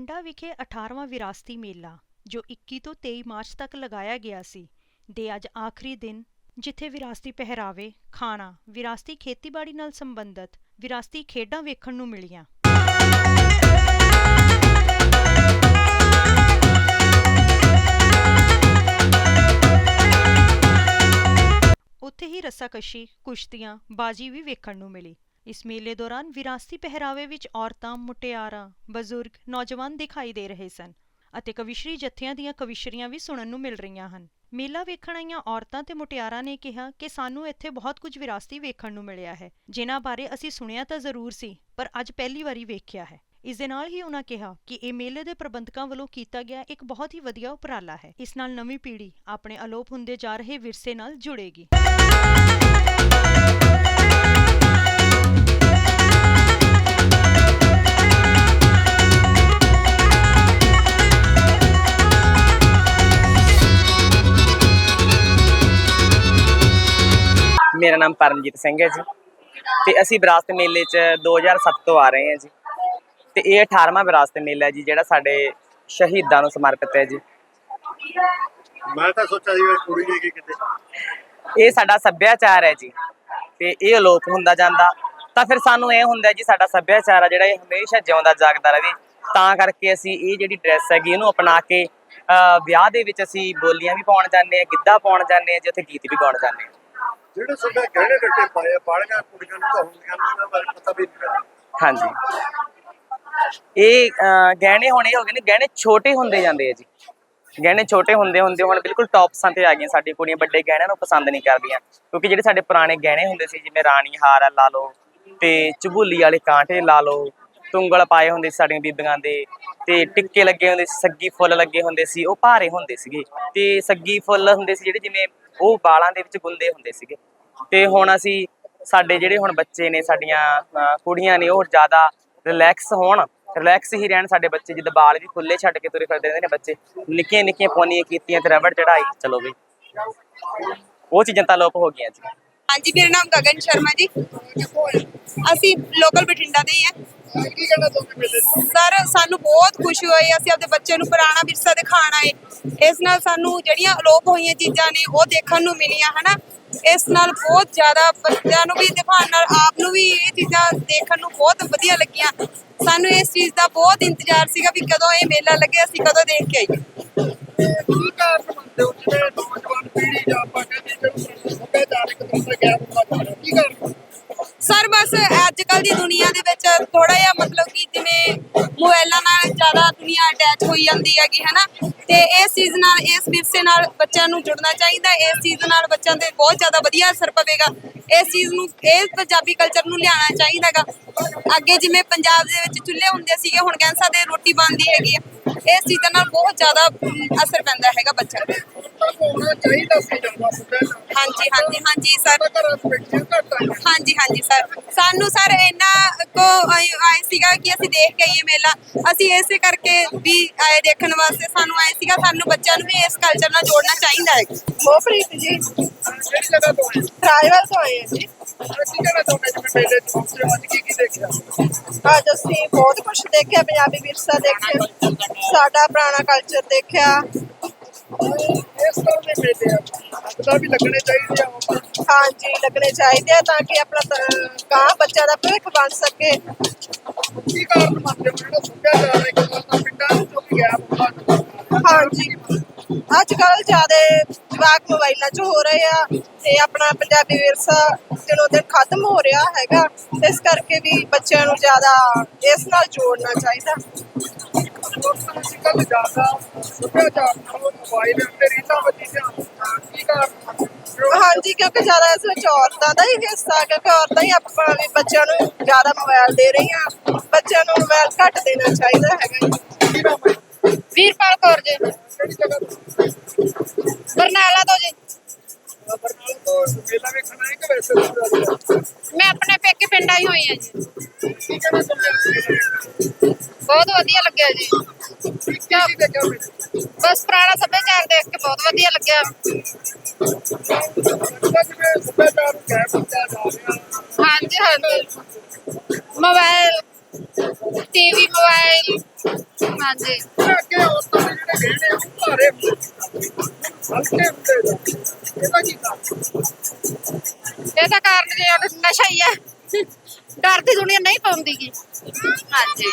ਬਠਿੰਡਾ ਵਿਖੇ 18ਵਾਂ ਵਿਰਾਸਤੀ ਮੇਲਾ, ਜੋ 21 ਤੋਂ 23 ਮਾਰਚ ਤੱਕ ਲਗਾਇਆ ਗਿਆ ਸੀ, ਦੇ ਅੱਜ ਆਖਰੀ ਦਿਨ, ਜਿੱਥੇ ਵਿਰਾਸਤੀ ਪਹਿਰਾਵੇ, ਖਾਣਾ, ਵਿਰਾਸਤੀ ਖੇਤੀਬਾੜੀ ਨਾਲ ਸੰਬੰਧਿਤ ਵਿਰਾਸਤੀ ਖੇਡਾਂ ਵੇਖਣ ਨੂੰ ਮਿਲੀਆਂ। ਉੱਥੇ ਹੀ ਰੱਸਾਕਸ਼ੀ, ਕੁਸ਼ਤੀਆਂ, ਬਾਜੀ ਵੀ ਵੇਖਣ ਨੂੰ ਮਿਲੀ। ਇਸ ਮੇਲੇ ਦੌਰਾਨ ਵਿਰਾਸਤੀ ਪਹਿਰਾਵੇ ਵਿੱਚ ਔਰਤਾਂ, ਮੁਟਿਆਰਾਂ, ਬਜ਼ੁਰਗ, ਨੌਜਵਾਨ ਦਿਖਾਈ ਦੇ ਰਹੇ ਸਨ ਅਤੇ ਕਵਿਸ਼ਰੀ ਜਥਿਆਂ ਦੀਆਂ ਕਵਿਸ਼ਰੀਆਂ ਵੀ ਸੁਣਨ ਨੂੰ ਮਿਲ ਰਹੀਆਂ ਹਨ। ਮੇਲਾ ਵੇਖਣ ਆਈਆਂ ਔਰਤਾਂ ਤੇ ਮੁਟਿਆਰਾਂ ਨੇ ਕਿਹਾ ਕਿ ਸਾਨੂੰ ਇੱਥੇ ਬਹੁਤ ਕੁਝ ਵਿਰਾਸਤੀ ਵੇਖਣ ਨੂੰ ਮਿਲਿਆ ਹੈ। ਜਿਨ੍ਹਾਂ ਬਾਰੇ ਅਸੀਂ ਸੁਣਿਆ ਤਾਂ ਜ਼ਰੂਰ ਸੀ, ਪਰ ਅੱਜ ਪਹਿਲੀ ਵਾਰੀ ਵੇਖਿਆ ਹੈ। ਇਸ ਦੇ ਨਾਲ ਹੀ ਉਹਨਾਂ ਕਿਹਾ ਕਿ ਇਹ ਮੇਲੇ ਦੇ ਪ੍ਰਬੰਧਕਾਂ ਵੱਲੋਂ ਕੀਤਾ ਗਿਆ ਇੱਕ ਬਹੁਤ ਹੀ ਵਧੀਆ ਉਪਰਾਲਾ ਹੈ। ਇਸ ਨਾਲ ਨਵੀਂ ਪੀੜ੍ਹੀ ਆਪਣੇ ਅਲੋਪ ਹੁੰਦੇ ਜਾ ਰਹੇ ਵਿਰਸੇ ਨਾਲ ਜੁੜੇਗੀ। ਮੇਰਾ ਨਾਮ ਪਰਮਜੀਤ ਸਿੰਘ ਹੈ ਜੀ। ਤੇ ਅਸੀਂ ਵਿਰਾਸਤ ਮੇਲੇ 'ਚ 2007 ਤੋਂ ਆ ਰਹੇ ਹਾਂ ਜੀ। ਤੇ ਇਹ 18ਵਾਂ ਵਿਰਾਸਤ ਮੇਲਾ ਹੈ ਜੀ ਜਿਹੜਾ ਸਾਡੇ ਸ਼ਹੀਦਾਂ ਨੂੰ ਸਮਰਪਿਤ ਹੈ ਜੀ। ਮੈਂ ਤਾਂ ਸੋਚਿਆ ਸੀ ਕੁੜੀ ਨਹੀਂ ਗਈ ਕਿਤੇ। ਇਹ ਸਾਡਾ ਸੱਭਿਆਚਾਰ ਹੈ ਜੀ। ਤੇ ਇਹ ਅਲੋਪ ਹੁੰਦਾ ਜਾਂਦਾ ਤਾਂ ਫਿਰ ਸਾਨੂੰ ਇਹ ਹੁੰਦਾ ਜੀ ਸਾਡਾ ਸੱਭਿਆਚਾਰ ਆ ਜਿਹੜਾ ਇਹ ਹਮੇਸ਼ਾ ਜਿਉਂਦਾ ਜਾਗਦਾ ਰਹੇ। ਤਾਂ ਕਰਕੇ ਅਸੀਂ ਇਹ ਜਿਹੜੀ ਡਰੈਸ ਹੈਗੀ ਇਹਨੂੰ ਅਪਣਾ ਕੇ ਵਿਆਹ ਦੇ ਵਿੱਚ ਅਸੀਂ ਬੋਲੀਆਂ ਵੀ ਪਾਉਣ ਜਾਂਦੇ ਆ ਗਿੱਧਾ ਪਾਉਣ ਜਾਂਦੇ ਆ ਜਿੱਥੇ ਗੀਤ ਵੀ ਗਾਉਣ ਜਾਂਦੇ ਆ ਜਿਹੜੇ ਤੁਹਾਡੇ ਗਹਿਣੇ ਗੱਟੇ ਪਾਏ ਆ, ਬਾਲੀਆਂ ਕੁੜੀਆਂ ਨੂੰ ਤਾਂ ਹੁੰਦੀਆਂ ਨੇ ਇਹਨਾਂ ਬਾਰੇ ਪਤਾ ਵੀ ਨਹੀਂ ਹਾਂਜੀ। ਇਹ ਗਹਿਣੇ ਹੁਣ ਇਹ ਹੋ ਗਏ ਨੇ ਗਹਿਣੇ ਛੋਟੇ ਹੁੰਦੇ ਜਾਂਦੇ ਆ ਜੀ। ਗਹਿਣੇ ਛੋਟੇ ਹੁੰਦੇ ਹੁੰਦੇ ਹੁਣ ਬਿਲਕੁਲ ਟੌਪਸਾਂ ਤੇ ਆ ਗਈਆਂ ਸਾਡੀ ਕੁੜੀਆਂ ਵੱਡੇ ਗਹਿਣਿਆਂ ਨੂੰ ਪਸੰਦ ਨਹੀਂ ਕਰਦੀਆਂ। ਕਿਉਂਕਿ ਜਿਹੜੇ ਸਾਡੇ ਪੁਰਾਣੇ ਗਹਿਣੇ ਹੁੰਦੇ ਸੀ ਜਿਵੇਂ ਰਾਣੀ ਹਾਰ ਲਾ ਲਓ ਤੇ ਚਬੂਲੀ ਵਾਲੇ ਕਾਂਟੇ ਲਾ ਲਓ ਤੁੰਗਲ ਪਾਏ ਹੁੰਦੇ ਸੀ ਸਾਡੀਆਂ ਬੀਬੀਆਂ ਦੇ ਤੇ ਟਿੱਕੇ ਲੱਗੇ ਹੁੰਦੇ ਸੀ ਸੱਗੀ ਫੁੱਲ ਲੱਗੇ ਹੁੰਦੇ ਸੀ ਉਹ ਭਾਰੇ ਹੁੰਦੇ ਸੀਗੇ। ਤੇ ਸੱਗੀ ਫੁੱਲ ਹੁੰਦੇ ਸੀ ਜਿਹੜੇ ਜਿਵੇਂ ਉਹ ਵਾਲਾਂ ਦੇ ਵਿੱਚ ਗੁੰਦੇ ਹੁੰਦੇ ਸੀਗੇ। ਤੇ ਹੁਣ ਅਸੀਂ ਸਾਡੇ ਜਿਹੜੇ ਹੁਣ ਬੱਚੇ ਨੇ, ਸਾਡੀਆਂ ਕੁੜੀਆਂ ਨੇ, ਉਹ ਜ਼ਿਆਦਾ ਰਿਲੈਕਸ ਹੋਣ ਰਿਲੈਕਸ ਹੀ ਰਹਿਣ ਸਾਡੇ ਬੱਚੇ, ਜਿੱਦ ਬਾਲ ਵੀ ਖੁੱਲੇ ਛੱਡ ਕੇ ਤੁਰੇ ਫਿਰਦੇ ਰਹਿੰਦੇ ਨੇ ਬੱਚੇ। ਨਿੱਕੀਆਂ ਨਿੱਕੀਆਂ ਪੋਨੀਆਂ ਕੀਤੀਆਂ ਤੇ ਰਬੜ ਚੜਾਈ ਚਲੋ ਵੀ। ਉਹ ਚੀਜ਼ਾਂ ਤਾਂ ਲੋਪ ਹੋ ਗਈਆਂ ਜੀ। ਹਾਂਜੀ, ਮੇਰਾ ਨਾਮ ਗਗਨ ਸ਼ਰਮਾ ਜੀ। ਅਸੀਂ ਲੋਕਲ ਬਠਿੰਡਾ ਦੇ ਹੀ ਹਾਂ ਕੀ ਕਹਿਣਾ ਚਾਹੁੰਦੇ ਮੇਲੇ ਨੂੰ ਸਰ, ਸਾਨੂੰ ਬਹੁਤ ਖੁਸ਼ੀ ਹੋਈ, ਅਸੀਂ ਆਪਣੇ ਬੱਚੇ ਨੂੰ ਪੁਰਾਣਾ ਵਿਰਸਾ ਦਿਖਾਉਣਾ ਹੈ ਇਸ ਨਾਲ ਸਾਨੂੰ ਜਿਹੜੀਆਂ ਅਲੋਪ ਹੋਈਆਂ ਚੀਜ਼ਾਂ ਨੇ, ਉਹ ਦੇਖਣ ਨੂੰ ਮਿਲੀਆਂ, ਹਨਾ? ਇਸ ਨਾਲ ਬਹੁਤ ਜ਼ਿਆਦਾ ਬੱਚਿਆਂ ਨੂੰ ਵੀ ਦਿਖਾਉਣ ਨਾਲ, ਆਪ ਨੂੰ ਵੀ ਇਹ ਚੀਜ਼ਾਂ ਦੇਖਣ ਨੂੰ ਬਹੁਤ ਵਧੀਆ ਲੱਗੀਆਂ। ਸਾਨੂੰ ਇਸ ਚੀਜ਼ ਦਾ ਬਹੁਤ ਇੰਤਜ਼ਾਰ ਸੀਗਾ ਵੀ ਕਦੋਂ ਇਹ ਮੇਲਾ ਲੱਗੇ, ਅਸੀਂ ਕਦੋਂ ਦੇਖ ਕੇ ਆਈਏ। ਅਟੈਚ ਹੋਈ ਜਾਂਦੀ ਹੈਗੀ ਹਨਾ? ਤੇ ਇਸ ਚੀਜ਼ ਨਾਲ ਇਸ ਵਿਰਸੇ ਨਾਲ ਬੱਚਿਆਂ ਨੂੰ ਜੁੜਨਾ ਚਾਹੀਦਾ ਇਸ ਚੀਜ਼ ਨਾਲ ਬੱਚਿਆਂ ਤੇ ਬਹੁਤ ਜ਼ਿਆਦਾ ਵਧੀਆ ਅਸਰ ਪਵੇਗਾ। ਇਸ ਚੀਜ਼ ਨੂੰ ਇਹ ਪੰਜਾਬੀ ਕਲਚਰ ਨੂੰ ਲਿਆਉਣਾ ਚਾਹੀਦਾਗਾ ਅੱਗੇ ਜਿਵੇਂ ਪੰਜਾਬ ਦੇ ਵਿੱਚ ਚੁੱਲ੍ਹੇ ਹੁੰਦੇ ਸੀਗੇ ਹੁਣ ਗੈਸਾਂ ਤੇ ਰੋਟੀ ਬਣਦੀ ਹੈਗੀ ਆ। ਇਸ ਚੀਜ਼ਾਂ ਨਾਲ ਬਹੁਤ ਜ਼ਿਆਦਾ ਅਸਰ ਪੈਂਦਾ ਹੈਗਾ ਬੱਚਿਆਂ ਤੇ। ਹਾਂਜੀ ਹਾਂਜੀ ਹਾਂਜੀ ਸਰ। ਹਾਂਜੀ ਹਾਂਜੀ ਸਰ। ਸਾਨੂੰ ਸਰ ਇੰਨਾ ਕੋ ਆਏ ਸੀਗਾ ਕਿ ਅਸੀਂ ਦੇਖ ਕੇ ਆਈਏ ਮੇਲਾ। ਅਸੀਂ ਇਸੇ ਕਰਕੇ ਵੀ ਆਏ ਦੇਖਣ ਵਾਸਤੇ। ਸਾਨੂੰ ਆਏ ਸੀਗਾ ਸਾਨੂੰ ਬੱਚਿਆਂ ਨੂੰ ਵੀ ਇਸ ਕਲਚਰ ਨਾਲ ਜੋੜਨਾ ਚਾਹੀਦਾ ਹੈ। ਮੋਪ੍ਰੀਤ ਜੀ ਕਿਹੜੀ ਜਗ੍ਹਾ ਤੋਂ ਆਏ? ਰਾਜਵਾਲ ਤੋਂ ਆਏ ਹਾਂ ਜੀ। ਕੀ ਕਹਿਣਾ ਚਾਹੁੰਦੇ ਜਿਵੇਂ ਮੇਲੇ ਚ ਪਹੁੰਚੇ ਹੋ, ਅੱਜ ਕੀ ਕੀ ਦੇਖਿਆ? ਅੱਜ ਅਸੀਂ ਬਹੁਤ ਕੁਝ ਦੇਖਿਆ ਪੰਜਾਬੀ ਵਿਰਸਾ ਦੇਖਿਆ ਸਾਡਾ ਪੁਰਾਣਾ ਕਲਚਰ ਦੇਖਿਆ। ਇਸ ਤਰ੍ਹਾਂ ਦੇ ਮੇਲੇ ਆ। ਪਤਾ ਵੀ ਲੱਗਣੇ ਚਾਹੀਦੇ ਆ ਹਾਂਜੀ ਲੱਗਣੇ ਚਾਹੀਦੇ ਆ ਤਾਂ ਕਿ ਆਪਣਾ ਗਾਂ ਬੱਚਾ ਦਾ ਭਵਿੱਖ ਬਣ ਸਕੇ। ਕੀ ਕਾਰਨ ਮੰਨਦੇ ਹੋ ਜਿਹੜਾ ਸੱਭਿਆਚਾਰ ਇੱਕ ਤਾਂ ਪਿੰਡਾਂ ਗੈਪ ਹੁੰਦਾ ਜਾ ਰਿਹਾ ਹਾਂਜੀ। ਅੱਜ ਕੱਲ ਜਿਆਦੇ ਜਵਾਕ ਮੋਬਾਈਲਾਂ 'ਚ ਹੋ ਰਹੇ ਆ ਤੇ ਆਪਣਾ ਪੰਜਾਬੀ ਵਿਰਸਾ ਦਿਨੋਂ ਦਿਨ ਖਤਮ ਹੋ ਰਿਹਾ ਹੈਗਾ। ਇਸ ਕਰਕੇ ਵੀ ਬੱਚਿਆਂ ਨੂੰ ਜ਼ਿਆਦਾ ਇਸ ਨਾਲ ਜੋੜਨਾ ਚਾਹੀਦਾ। ਲੋਕਾਂ ਨੂੰ ਕੱਲ ਜ਼ਿਆਦਾ ਸੱਭਿਆਚਾਰ ਨਾਲੋਂ ਮੋਬਾਈਲ ਤੇ ਰੀਤਾਂ ਵੱਜੀ ਧਿਆਨ ਦਿੰਦਾ। ਕੀ ਕਾਰਨ ਹਾਂਜੀ ਕਿਉਂਕਿ ਜ਼ਿਆਦਾ ਇਸ ਵਿੱਚ ਔਰਤਾਂ ਦਾ ਹੀ ਹਿੱਸਾ ਕਿਉਂਕਿ ਔਰਤਾਂ ਹੀ ਆਪਾਂ ਵੀ ਬੱਚਿਆਂ ਨੂੰ ਜ਼ਿਆਦਾ ਮੋਬਾਈਲ ਦੇ ਰਹੀਆਂ। ਬੱਚਿਆਂ ਨੂੰ ਮੋਬਾਈਲ ਘੱਟ ਦੇਣਾ ਚਾਹੀਦਾ ਹੈਗਾ। ਵੀਰਪਾਲ ਕੌਰ ਜੀ। ਬਰਨਾਲਾ ਤੋਂ ਜੀ। ਮੈਂ ਆਪਣੇ ਪੇਕੇ ਪਿੰਡ ਆਈ ਹੋਈ ਹਾਂ ਜੀ ਕੀ ਕਹਿਣਾ ਚਾਹੁੰਦੇ ਹੋ ਬਹੁਤ ਵਧੀਆ ਲੱਗਿਆ ਜੀ ਕੀ ਕੀ ਦੇਖਿਆ ਮੇਲੇ ਬਸ ਪੁਰਾਣਾ ਸੱਭਿਆਚਾਰ ਦੇਖ ਕੇ ਬਹੁਤ ਵਧੀਆ ਲੱਗਿਆ ਲੱਗਦਾ ਜਿਵੇਂ ਸੱਭਿਆਚਾਰ ਨੂੰ ਗੈਪ ਹੁੰਦਾ ਜਾ ਰਿਹਾ ਹਾਂਜੀ ਹਾਂਜੀ ਮੋਬਾਈਲ ਟੀਵੀ ਮੋਬਾਈਲ ਹਾਂਜੀ ਅੱਗੇ ਔਰਤਾਂ ਦੇ ਜਿਹੜੇ ਗਹਿਣੇ ਆ ਉਹ ਭਾਰੇ ਇਹਦਾ ਕਾਰਨ ਇਹਦਾ ਕਾਰਨ ਨਸ਼ਾ ਹੀ ਹੈ ਡਰ ਦੀ ਦੁਨੀਆ ਨਹੀਂ ਪਾਉਂਦੀ ਗੀ। ਹਾਂਜੀ।